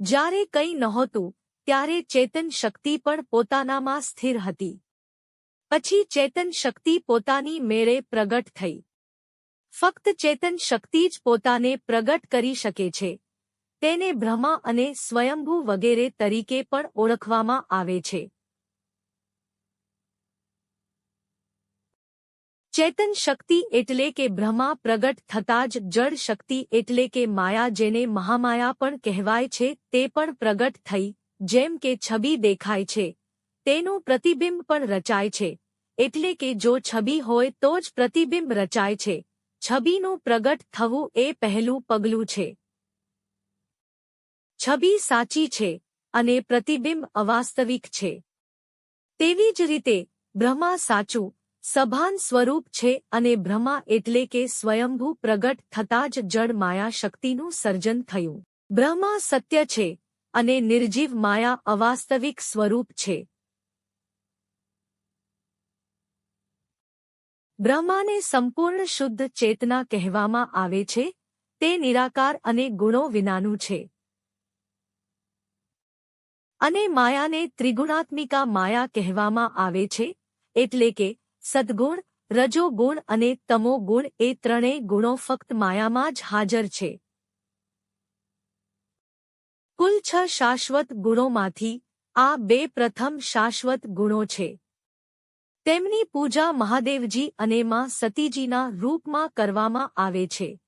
જ્યારે કંઈ નહોતું, ત્યારે ચેતન શક્તિ પણ પોતાનામાં સ્થિર હતી. પછી ચેતન શક્તિ પોતાની મેળે પ્રગટ થઈ. ફક્ત ચેતન શક્તિ જ પોતાને પ્રગટ કરી શકે છે. તેને બ્રહ્મા અને સ્વયંભૂ વગેરે તરીકે પણ ઓળખવામાં આવે છે. ચેતન શક્તિ એટલે કે બ્રહ્મા પ્રગટ થતાં જ જળ શક્તિ એટલે કે માયા જેને મહામાયા પણ કહેવાય છે, તે પણ પ્રગટ થઈ, જેમ કે છબી દેખાય છે. તેનું પ્રતિબિંબ પણ રચાય છે. એટલે કે જો છબી હોય તો જ પ્રતિબિંબ રચાય છે. છબીનું પ્રગટ થવું એ પહેલું પગલું છે. છબી સાચી છે અને પ્રતિબિંબ અવાસ્તવિક છે. તેવી જ રીતે, બ્રહ્મા સાચું સભાન સ્વરૂપ છે અને બ્રહ્મા એટલે કે સ્વયંભૂ પ્રગટ થતાં જ જળ માયા શક્તિનું સર્જન થયું. બ્રહ્મા સત્ય છે અને નિર્જીવ માયા અવાસ્તવિક સ્વરૂપ છે. બ્રહ્માને સંપૂર્ણ શુદ્ધ ચેતના કહેવામાં આવે છે, તે નિરાકાર અને ગુણો વિનાનું છે. અને માયાને ત્રિગુણાત્મિકા માયા કહેવામાં આવે છે, એટલે કે સદગુણ, રજોગુણ અને તમોગુણ એ ત્રણેય ગુણો ફક્ત માયામાં જ હાજર છે. કુલ છ શાશ્વત ગુણોમાંથી આ બે પ્રથમ શાશ્વત ગુણો છે. તેમની પૂજા મહાદેવજી અને માં સતીજીના રૂપમાં કરવામાં આવે છે.